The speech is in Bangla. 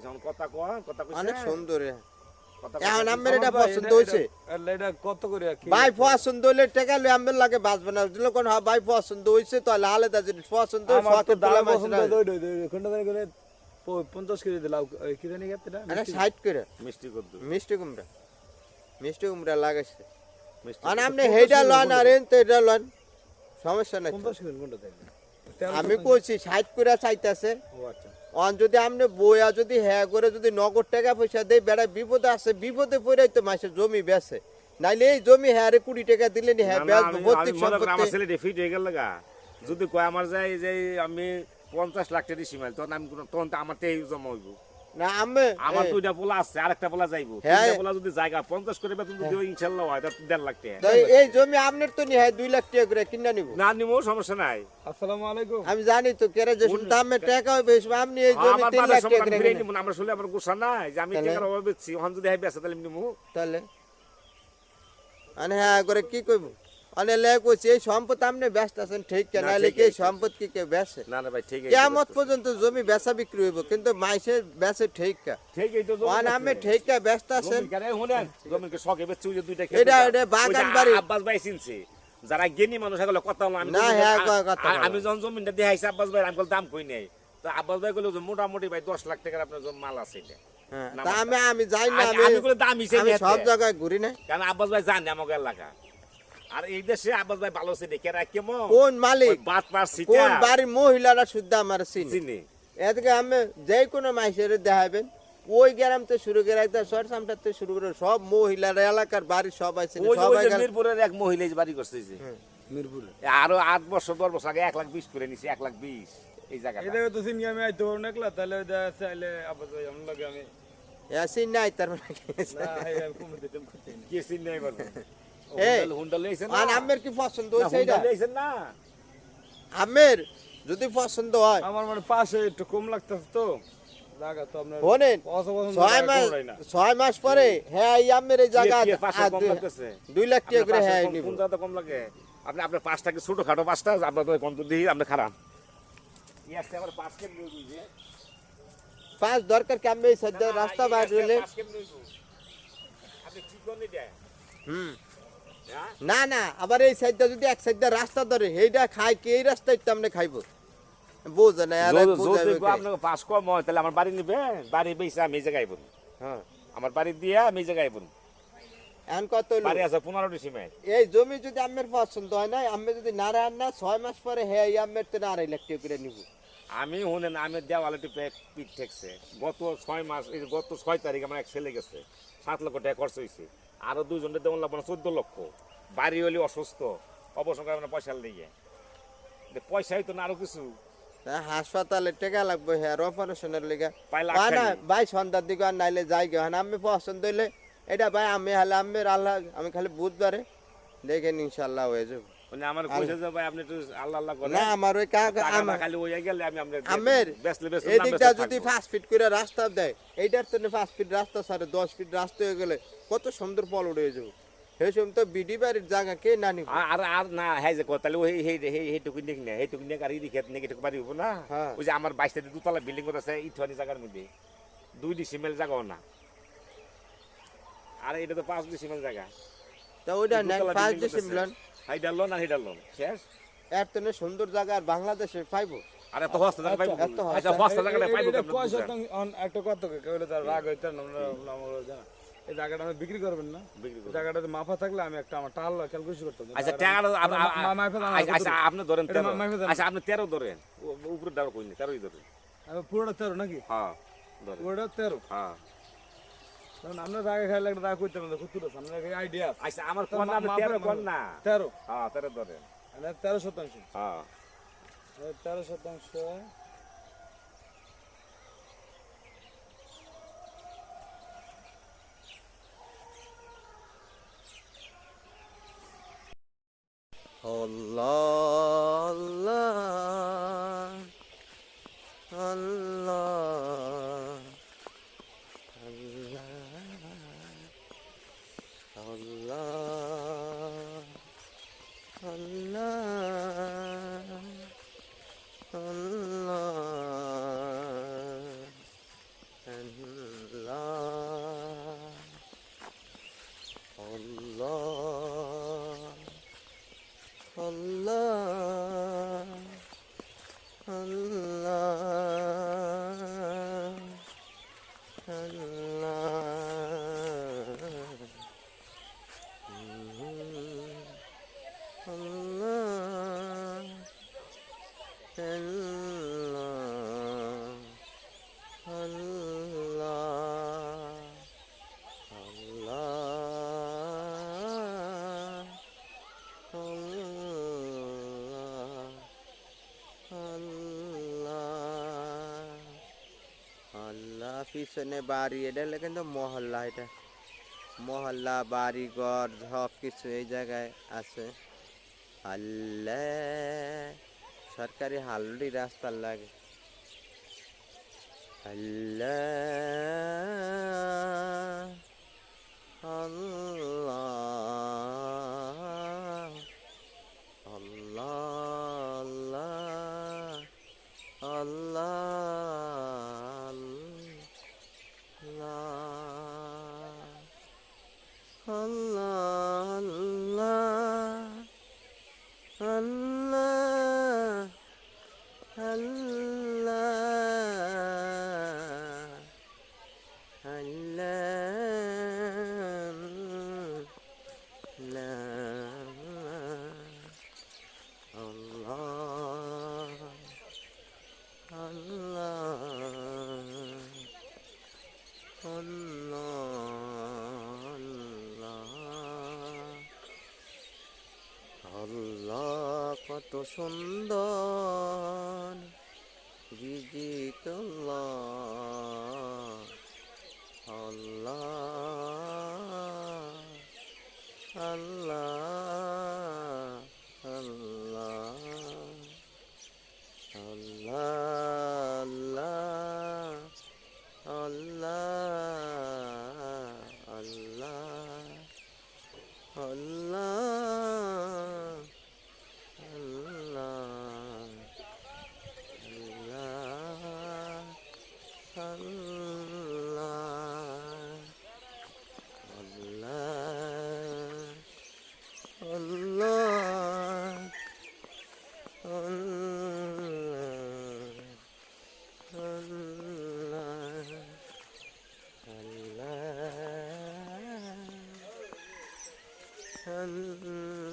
এখন কথা কয় কথা কইছে। অনেক সুন্দর এখন আমের এটা পছন্দ এটা- এটা- এটা কত করে ভাই পছন্দ হইলে টাকা লই আমের লাগে বাঁচবে না। দিলে কোন ভাই পছন্দ হয়েছে তাহলে আলাদা জিনিস। পছন্দ আমার তো শখের দাম পছন্দ না। দই দই দই কোনটা করে পঞ্চাশ কেজি দিলাম। ওই কি জানি এটা ষাট করে। মিষ্টি মিষ্টি কুমড়া। মিষ্টি কুমড়া লাগাইছে। মিষ্টি আর কদ্দু। আপনি হেইটা লন আর এটা লন। সমস্যা নাই পঞ্চাশ কেজি কোনটা তাই তেরো আমি। কইছি ষাট করে চাইতেছে। ও আচ্ছা। অন যদি আপনি বইয়া যদি হ্যাঁ করে যদি নগদ টাকা পয়সা দেয় বেড়া বিপদে আছে বিপদে পড়ে তো মাসে জমি বেছে নাইলে এই জমি হ্যাঁ কুড়ি টাকা দিলে নি হ্যাঁ যদি কয় আমার যাই যে আমি পঞ্চাশ লাখ টাকা দিছি মাইল তখন আমি তখন তো আমার তেই জমা হইব। না আমি আমার দুইটা পোলা আছে আরেকটা পোলা যাইবো। হ্যাঁ। পোলা যদি জায়গা পঞ্চাশ করে বেতন যদি হয় তাহলে দেড় লাখ টাকা। এই জমি আপনার তো নি হ্যাঁ দুই লাখ টাকা করে কিনা নিব। না নিমো সমস্যা নাই। আসসালামু আলাইকুম। আমি জানি তো কেরা যে দামে টাকা হবে আপনি এই জমি আমার লাখ টাকা আমি করে ফিরিয়ে কিনেন। নিবো। আমার গোসা নাই যে আমি টাকার অভাবে বেচছি ওখান যদি হয় বেচা তাহলে আনে হ্যাঁ করে কি কইব? অনে লে কইছি এই সম্পদ আপনি ব্যস্ত আছেন ঠিক কেন? এই সম্পদ কি কে বেচে? না না ভাই ঠিক আছে। কেমত পর্যন্ত জমি বেচা বিক্রি হইব কিন্তু মাইসে বেচে ঠিক কা? ঠিক এই তো আমি ঠিক কা ব্যস্ত আছেন জমিকে শখে দুইটা এটা- এটা বাগান বাড়ি। আব্বাস ভাই চিনছে। যারা জ্ঞানী মানুষ এগুলো কথা আমি না, হ্যাঁ, কথা আমি যখন জমিটা দেখাইছি আব্বাস ভাই আমি দাম কই নাই? তো আব্বাস ভাই যে মোটামুটি ভাই দশ লাখ টাকার আপনার মাল আছে এটা। হ্যাঁ, আমি আমি যাই না আমি- দাম হিসেবে আমি সব। জায়গায় ঘুরি না কারণ আব্বাস ভাই জানে আমাকে এলাকা। আর এই দেশে আব্বাস ভাই ভালো চিনে। কেরা কেমন কোন মালিক? বাত সিটা। কোন বাড়ির মহিলারা শুদ্ধ আমার চিনি? চিনি। এদিকে আমি যে কোনো মাইসের দেখাবেন ওই গ্রাম থেকে শুরু করে একদম শহর সামটার থেকে শুরু করে সব মহিলারা এলাকার বাড়ি সবাই চিনি সবাই মিরপুরের এক মহিলা বাড়ি করছে যে। মিরপুরে। আরও আট বছর দশ বছর আগে এক লাখ বিশ করে নিছি এক লাখ বিশ এই জায়গাটা। এটা তো চিনি আমি আইতো নেকলা তাহলে ওইটা চাইলে আবার যাই আমার লাগে আমি এসি নাই তার মানে। কি? না এই আমি কমে দিতাম করতে না কে চিন নাই বলো এই, হুন্ডা লইছেন আর আমের কি পছন্দ হয়েছে এটা না? আমের যদি পছন্দ হয়। আমার মানে পাশে একটু কম লাগতেছে তো। ছয় মাস পরে হ্যাঁ আমের এই জায়গা কম দুই- লাখ টাকা করে হ্যাঁ কম- নিব। কোন জায়গাতে কম লাগে? আপনি আপনার পাঁচটা কি ছোট খাটো পাঁচটা আপনার তো কম দিয়ে আপনি খারাপ। পাঁচ দরকার কি আমি রাস্তা বাইর হুম। না না আবার এই সাইডটা যদি এক সাইডটা রাস্তা ধরে এইটা খাই কি? এই রাস্তায় আপনি খাইব। বোঝে না আর আপনাকে পাঁচ কম হয় তাহলে আমার বাড়ি নিবে? বাড়ি বেশি আমি এই জায়গায় হ্যাঁ আমার বাড়ি দিয়ে আমি এই জায়গায় এখন কত? বাড়ি আছে পনেরোটি সীমায় এই জমি যদি আমের পছন্দ হয় না আমি যদি না রান না ছয় মাস পরে হ্যাঁ এই আমের তো না আড়াই লাখ টাকা করে নিব। আমি শুনেন আমি দেওয়ালে টিপে পিঠ ঠেকছে। গত ছয় মাস এই গত ছয় তারিখ আমার এক ছেলে গেছে সাত লক্ষ টাকা খরচ হয়েছে আরও দুজনের দেওয়ান লাগবে না চোদ্দ লক্ষ। বাড়ি হলে অসুস্থ অবসর করে পয়সা লেগে। পয়সাই তো না আরও কিছু। হাসপাতালে টাকা লাগবে হ্যাঁ অপারেশনের লেগে। না ভাই সন্ধ্যার দিকে আর নাইলে যাই গে হ্যাঁ আমি পছন্দ হইলে এটা ভাই আমি হলে আমের আল্লাহ আমি খালি বুধবারে দেখেন ইনশাল্লাহ হয়ে যাব। মানে আমার কইছে যে ভাই আপনি একটু আল্লাহ আল্লাহ করেন। না আমার ওই কাকা আমার খালি ওই গেলে আমি আমরা আমের বেচলে বেচলে এই দিকটা যদি থাকব। ফিট করে রাস্তা দেয় এইটার তো পাঁচ ফিট রাস্তা সাড়ে দশ ফিট রাস্তা হয়ে গেলে কত সুন্দর ফল উঠে যাব। সেই সময় তো বিডি বাড়ির জায়গা কে না নিব? আর আর- আর না হ্যাঁ যে কথা ওই সেই সেই সেইটুকু নিক না সেইটুকু নিয়ে আর ইদি খেত নিয়ে এটুকু বাড়ি হব না। হ্যাঁ। ওই যে আমার বাইশ দুতলা বিল্ডিং আছে ইটুয়ানি জায়গার মধ্যে। দুই ডিসিমেল জায়গাও না। আর এটা তো পাঁচ ডিসিমেল জায়গা। তা ওইটা পাঁচ হাইডার লোন আর হিডার লোন শেষ? এর তো সুন্দর জায়গা আর বাংলাদেশে পাইবো। আর হস্তা জায়গা পাইবো এত আচ্ছা হস্তা। হস্তা জায়গাটা পাইবো এটা কয় বুঝলেন? অন- একটা কত কেউ তার রাগ হইতে না আমরা- আমরা জানা। এই জায়গাটা আমি বিক্রি করবেন না? বিক্রি করবেন। জায়গাটাতে মাফা থাকলে আমি একটা আমার টাল ক্যালকুলেশন করতাম। আচ্ছা আচ্ছা, আচ্ছা আপনি ধরেন। আচ্ছা আপনি তেরো ধরেন। উপরে তেরো কইনি তেরোই ধরেন। পুরোটা তেরো নাকি? হ্যাঁ পুরোটা তেরো? হ্যাঁ। কারণ আমরা জায়গা খাইলে একটা জায়গা করতাম না কুতুর আছে আপনার আইডিয়া আচ্ছা আমার কোন মা- তেরো কোন না তেরো। হ্যাঁ তেরো ধরেন। মানে তেরো শতাংশ। হ্যাঁ। তেরো শতাংশ। আল্লাহ। আল্লাহ আল্লাহ আল্লাহ পিছনে বাড়ি, এটা হলে কিন্তু মহল্লা, এটা মহল্লা বাড়ি ঘর সব কিছু এই জায়গায় আছে। আল্লাহ সরকারি হালুডি রাস্তার লাগে। আল্লাহ আল্লাহ আল্লাহ আল্লাহ আল্লাহ আল্লাহ আল্লাহ আল্লাহ আল্লাহ কত সুন্দর। বিজিত আল্লাহ আল্লাহ। hands